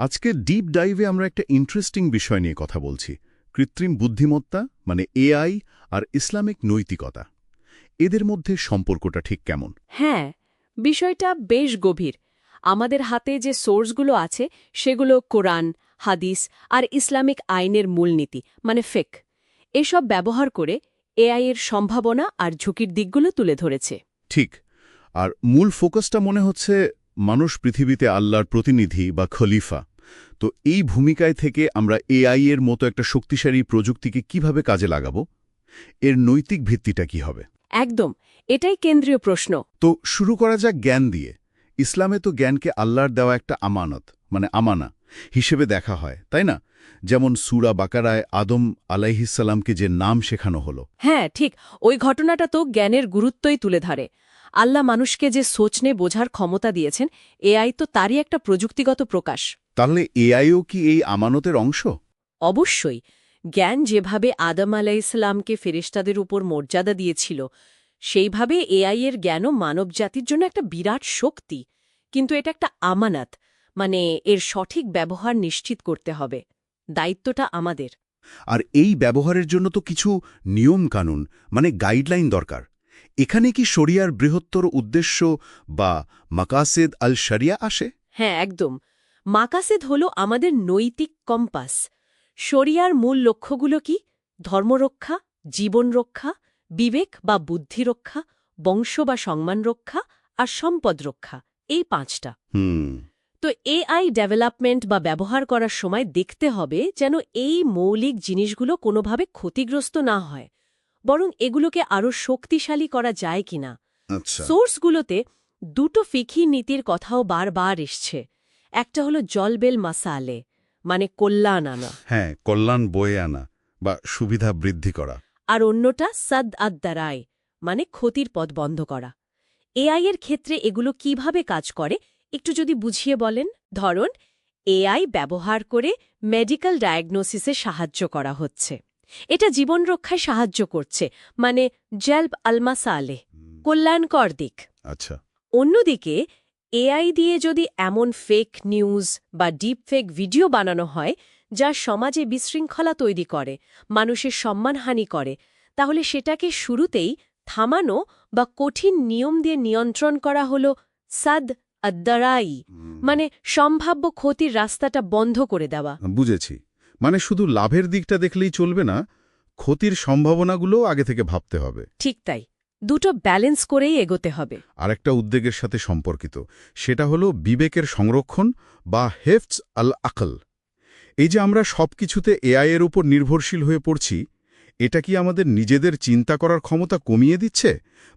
আজকে ডিপ ডাইভে আমরা একটা ইন্টারেস্টিং বিষয় নিয়ে কথা বলছি। কৃত্রিম বুদ্ধিমত্তা মানে এআই আর ইসলামিক নৈতিকতা। এদের মধ্যে সম্পর্কটা ঠিক কেমন? হ্যাঁ বিষয়টা বেশ গভীর। আমাদের হাতে যে সোর্সগুলো আছে সেগুলো কোরআন হাদিস আর ইসলামিক আইনের মূলনীতি মানে ফেক। এসব ব্যবহার করে এআই এর সম্ভাবনা আর ঝুঁকির দিকগুলো তুলে ধরেছে। ঠিক। আর মূল ফোকাসটা মনে হচ্ছে মানুষ পৃথিবীতে আল্লাহর প্রতিনিধি বা খলিফা। তো এই ভূমিকায় থেকে আমরা এআই এর মতো একটা শক্তিশালী প্রযুক্তিকে কীভাবে কাজে লাগাবো? এর নৈতিক ভিত্তিটা কি হবে? একদম এটাই কেন্দ্রীয় প্রশ্ন। তো শুরু করা যাক জ্ঞান দিয়ে। ইসলামে তো জ্ঞানকে আল্লাহর দেওয়া একটা আমানত মানে আমানা হিসেবে দেখা হয় তাই না? যেমন সুরা বাকারায় আদম আলাইহিসাল্লামকে যে নাম শেখানো হলো। হ্যাঁ ঠিক ওই ঘটনাটা তো জ্ঞানের গুরুত্বই তুলে ধরে। আল্লাহ মানুষকে যে সোচনে বোঝার ক্ষমতা দিয়েছেন এআই তো তারই একটা প্রযুক্তিগত প্রকাশ। তাহলে এআইও কি এই আমানতের অংশ? অবশ্যই। জ্ঞান যেভাবে আদম ইসলামকে ফেরেশতাদের উপর মর্যাদা দিয়েছিল সেইভাবে এআই এর জ্ঞানও মানবজাতির জন্য একটা বিরাট শক্তি। কিন্তু এটা একটা আমানাত মানে এর সঠিক ব্যবহার নিশ্চিত করতে হবে। দায়িত্বটা আমাদের। আর এই ব্যবহারের জন্য তো কিছু নিয়ম কানুন মানে গাইডলাইন দরকার। এখানে কি শরিয়ার বৃহত্তর উদ্দেশ্য বা মাকাসেদ আল শরিয়া আসে? হ্যাঁ একদম। মাকাসেদ হল আমাদের নৈতিক কম্পাস। শরিয়ার মূল লক্ষ্যগুলো কি? ধর্মরক্ষা জীবন রক্ষা বিবেক বা বুদ্ধি রক্ষা বংশ বা সম্মান রক্ষা আর সম্পদ রক্ষা এই পাঁচটা। তো এআই ডেভেলপমেন্ট বা ব্যবহার করার সময় দেখতে হবে যেন এই মৌলিক জিনিসগুলো কোনোভাবে ক্ষতিগ্রস্ত না হয় বরং এগুলোকে আরও শক্তিশালী করা যায় কিনা। আচ্ছা। সোর্সগুলোতে দুটো ফিকি নীতির কথাও বারবার এসছে। একটা হলো জলবেল মাসালে মানে কল্যাণ আনা। হ্যাঁ কল্যাণ বয়ে আনা বা সুবিধা বৃদ্ধি করা। আর অন্যটা সাদ আদ্দারায় মানে ক্ষতির পথ বন্ধ করা। এআই এর ক্ষেত্রে এগুলো কীভাবে কাজ করে একটু যদি বুঝিয়ে বলেন? ধরুন এআই ব্যবহার করে মেডিকেল ডায়াগনোসিসে সাহায্য করা হচ্ছে। এটা জীবন রক্ষায় সাহায্য করছে মানে জেলব আলমাসা আলে কল্যাণকর দিক। আচ্ছা। অন্যদিকে এআই দিয়ে যদি এমন ফেক নিউজ বা ডিপ ফেক ভিডিও বানানো হয় যা সমাজে বিশৃঙ্খলা তৈরি করে মানুষের সম্মানহানি করে তাহলে সেটাকে শুরুতেই থামানো বা কঠিন নিয়ম দিয়ে নিয়ন্ত্রণ করা হল সাদ আদ্দারাই মানে সম্ভাব্য ক্ষতির রাস্তাটা বন্ধ করে দেওয়া। বুঝেছি। মানে শুধু লাভের দিকটা দেখলেই চলবে না ক্ষতির সম্ভাবনাগুলো আগে থেকে ভাবতে হবে। ঠিক তাই। দুটো ব্যালেন্স করেই এগোতে হবে। আরেকটা উদ্বেগের সাথে সম্পর্কিত সেটা হলো বিবেকের সংরক্ষণ বা হেফটস আল আকল। এই যে আমরা সবকিছুতে এআই এর উপর নির্ভরশীল হয়ে পড়ছি এটা কি আমাদের নিজেদের চিন্তা করার ক্ষমতা কমিয়ে দিচ্ছে?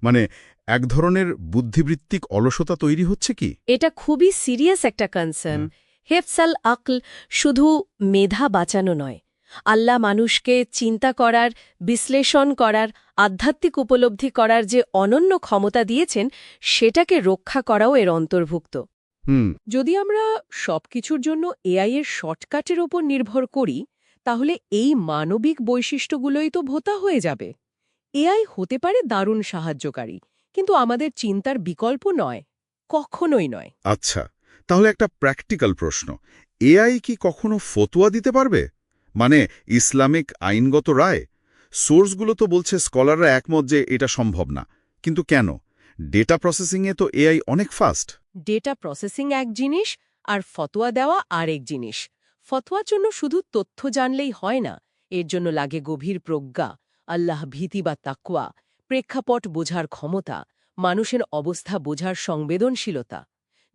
মানে এক ধরনের বুদ্ধিবৃত্তিক অলসতা তৈরি হচ্ছে কি? এটা খুবই সিরিয়াস একটা কনসার্ন। হেফসাল আকল শুধু মেধা বাঁচানো নয় আল্লাহ মানুষকে চিন্তা করার বিশ্লেষণ করার আধ্যাত্মিক উপলব্ধি করার যে অনন্য ক্ষমতা দিয়েছেন সেটাকে রক্ষা করাও এর অন্তর্ভুক্ত। হুম। যদি আমরা সবকিছুর জন্য এআই এর শর্টকাটের ওপর নির্ভর করি তাহলে এই মানবিক বৈশিষ্ট্যগুলোই তো ভোতা হয়ে যাবে। এআই হতে পারে দারুণ সাহায্যকারী কিন্তু আমাদের চিন্তার বিকল্প নয় কখনোই নয়। আচ্ছা তাহলে একটা প্র্যাকটিক্যাল প্রশ্ন এআই কি কখনো ফতোয়া দিতে পারবে? মানে ইসলামিক আইনগত রায়? সোর্সগুলো তো বলছে স্কলাররা একমত যে এটা সম্ভব না। কিন্তু কেন? ডেটা প্রসেসিংয়ে তো এআই অনেক ফাস্ট। ডেটা প্রসেসিং এক জিনিস আর ফতোয়া দেওয়া আরেক জিনিস। ফতোয়ার জন্য শুধু তথ্য জানলেই হয় না এর জন্য লাগে গভীর প্রজ্ঞা আল্লাহ ভীতি বা তাকুয়া প্রেক্ষাপট বোঝার ক্ষমতা মানুষের অবস্থা বোঝার সংবেদনশীলতা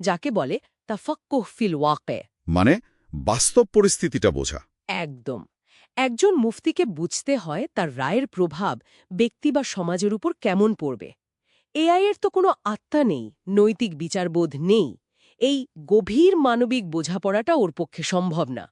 যাকে বলে তা ফক্কুহ ফিল ওয়াকে। মানে বাস্তব পরিস্থিতিটা বোঝা। একদম। একজন মুফতিকে বুঝতে হয় তার রায়ের প্রভাব ব্যক্তি বা সমাজের উপর কেমন পড়বে। এআই এর তো কোনো আত্মা নেই নৈতিক বিচারবোধ নেই। এই গভীর মানবিক বোঝাপড়াটা ওর পক্ষে সম্ভব না।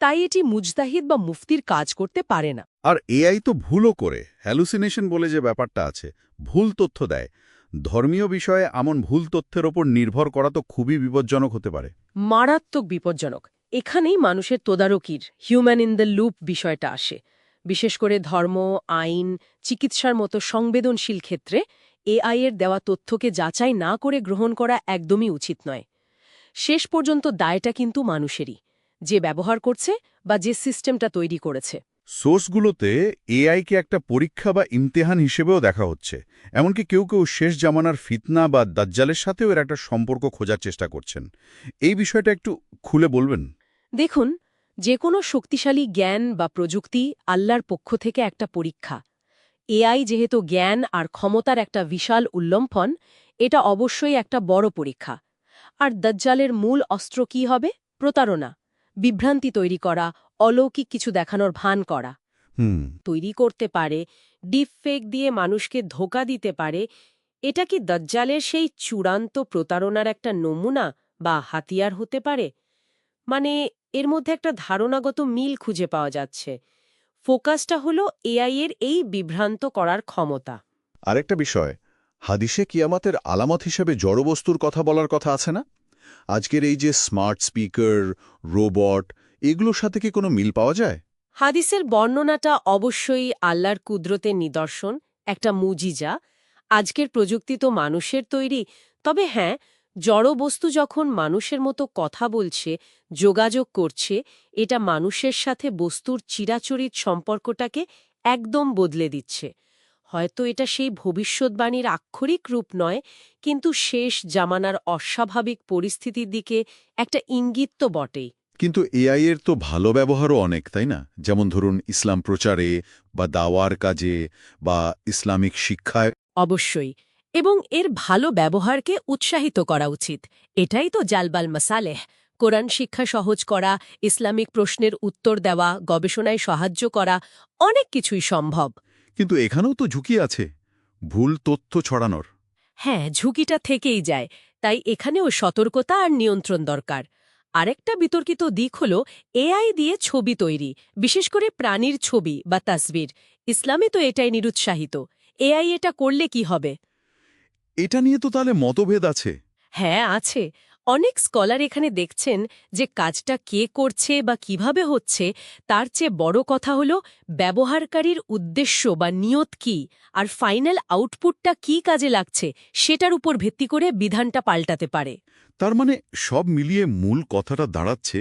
তাই এটি মুজতাহিদ বা মুফতির কাজ করতে পারে না। আর এআই তো ভুলও করে হ্যালুসিনেশন বলে যে ব্যাপারটা আছে ভুল তথ্য দেয়। ধর্মীয় বিষয়ে এমন ভুল তথ্যের ওপর নির্ভর করা তো খুবই বিপজ্জনক হতে পারে। মারাত্মক বিপজ্জনক। এখানেই মানুষের তোদারকির হিউম্যান ইন দ্য লুপ বিষয়টা আসে। বিশেষ করে ধর্ম, আইন, চিকিৎসার মতো সংবেদনশীল ক্ষেত্রে এআই এর দেওয়া তথ্যকে যাচাই না করে গ্রহণ করা একদমই উচিত নয়। শেষ পর্যন্ত দায়টা কিন্তু মানুষেরই, যে ব্যবহার করছে বা যে সিস্টেমটা তৈরি করেছে। সোর্সগুলোতে এআইকে একটা পরীক্ষা বা ইমতেহান হিসেবেও দেখা হচ্ছে, এমনকি কেউ কেউ শেষ জামানার ফিতনা বা দাজ্জালের সাথেও এর একটা সম্পর্ক খোঁজার চেষ্টা করছেন। এই বিষয়টা একটু খুলে বলবেন? দেখুন যে কোনো শক্তিশালী জ্ঞান বা প্রযুক্তি আল্লাহর পক্ষ থেকে একটা পরীক্ষা। এআই যেহেতু জ্ঞান আর ক্ষমতার একটা বিশাল উল্লম্ফন এটা অবশ্যই একটা বড় পরীক্ষা। আর দজ্জালের মূল অস্ত্র কি হবে? প্রতারণা। বিভ্রান্তি তৈরি করা অলৌকিক কিছু দেখানোর ভান করা। হুম। তৈরি করতে পারে ডিপ ফেক দিয়ে মানুষকে ধোকা দিতে পারে এটা কি দজ্জালের সেই চূড়ান্ত প্রতারণার একটা নমুনা বা হাতিয়ার হতে পারে? মানে এর মধ্যে একটা ধারণাগত মিল খুঁজে পাওয়া যাচ্ছে। ফোকাসটা হলো এআই এর এই বিভ্রান্ত করার ক্ষমতা। আরেকটা বিষয় হাদিসে কিয়ামাতের আলামত হিসেবে জড়বস্তুর কথা বলার কথা আছে না? আজকের এই যে স্মার্ট স্পিকার রোবট এগুলোর সাথে কি কোনো মিল পাওয়া যায়? হাদিসের বর্ণনাটা অবশ্যই আল্লাহর কুদরতের নিদর্শন একটা মুজিজা। আজকের প্রযুক্তি তো মানুষের তৈরি। তবে হ্যাঁ জড়বস্তু যখন মানুষের মতো কথা বলছে যোগাযোগ করছে এটা মানুষের সাথে বস্তুর চিরাচরিত সম্পর্কটাকে একদম বদলে দিচ্ছে। হয়তো এটা সেই ভবিষ্যৎবাণীর আক্ষরিক রূপ নয় কিন্তু শেষ জামানার অস্বাভাবিক পরিস্থিতির দিকে একটা ইঙ্গিত তো বটেই। কিন্তু এআই এর তো ভালো ব্যবহারও অনেক তাই না? যেমন ধরুন ইসলাম প্রচারে বা দাওয়ার কাজে বা ইসলামিক শিক্ষায়। অবশ্যই। এবং এর ভালো ব্যবহারকে উৎসাহিত করা উচিত। এটাই তো জালবাল মাসালেহ। কোরআন শিক্ষা সহজ করা ইসলামিক প্রশ্নের উত্তর দেওয়া গবেষণায় সাহায্য করা অনেক কিছুই সম্ভব। কিন্তু এখানেও তো ঝুঁকি আছে। ভুল তথ্য ছড়ানোর। হ্যাঁ ঝুঁকিটা থেকেই যায়। তাই এখানেও সতর্কতা আর নিয়ন্ত্রণ দরকার। আরেকটা বিতর্কিত দিক হল এআই দিয়ে ছবি তৈরি বিশেষ করে প্রাণীর ছবি বা তাসবির। ইসলামে তো এটাই নিরুৎসাহিত। এআই এটা করলে কি হবে? এটা নিয়ে তো তাহলে মতভেদ আছে। হ্যাঁ আছে। অনেক স্কলার এখানে দেখছেন যে কাজটা কে করছে বা কীভাবে হচ্ছে তার চেয়ে বড় কথা হল ব্যবহারকারীর উদ্দেশ্য বা নিয়ত কি আর ফাইনাল আউটপুটটা কি কাজে লাগছে সেটার উপর ভিত্তি করে বিধানটা পাল্টাতে পারে। তার মানে সব মিলিয়ে মূল কথাটা দাঁড়াচ্ছে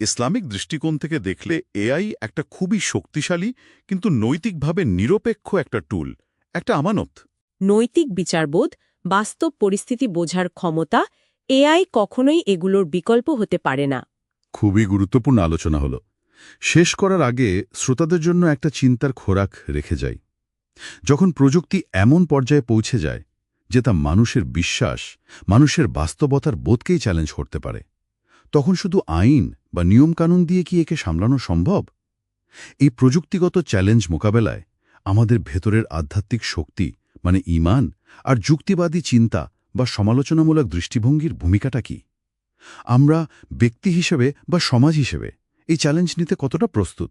ইসলামিক দৃষ্টিকোণ থেকে দেখলে এআই একটা খুবই শক্তিশালী কিন্তু নৈতিকভাবে নিরপেক্ষ একটা টুল একটা আমানত। নৈতিক বিচারবোধ, বাস্তব পরিস্থিতি বোঝার ক্ষমতা, এআই কখনোই এগুলোর বিকল্প হতে পারে না। খুবই গুরুত্বপূর্ণ আলোচনা হল। শেষ করার আগে শ্রোতাদের জন্য একটা চিন্তার খোরাক রেখে যাই। যখন প্রযুক্তি এমন পর্যায়ে পৌঁছে যায় যে তা মানুষের বিশ্বাস, মানুষের বাস্তবতার বোধকেই চ্যালেঞ্জ করতে পারে, তখন শুধু আইন বা নিয়মকানুন দিয়ে কি একে সামলানো সম্ভব? এই প্রযুক্তিগত চ্যালেঞ্জ মোকাবেলায় আমাদের ভেতরের আধ্যাত্মিক শক্তি মানে ইমান আর যুক্তিবাদী চিন্তা বা সমালোচনামূলক দৃষ্টিভঙ্গির ভূমিকাটা কি? আমরা ব্যক্তি হিসেবে বা সমাজ হিসেবে এই চ্যালেঞ্জ নিতে কতটা প্রস্তুত?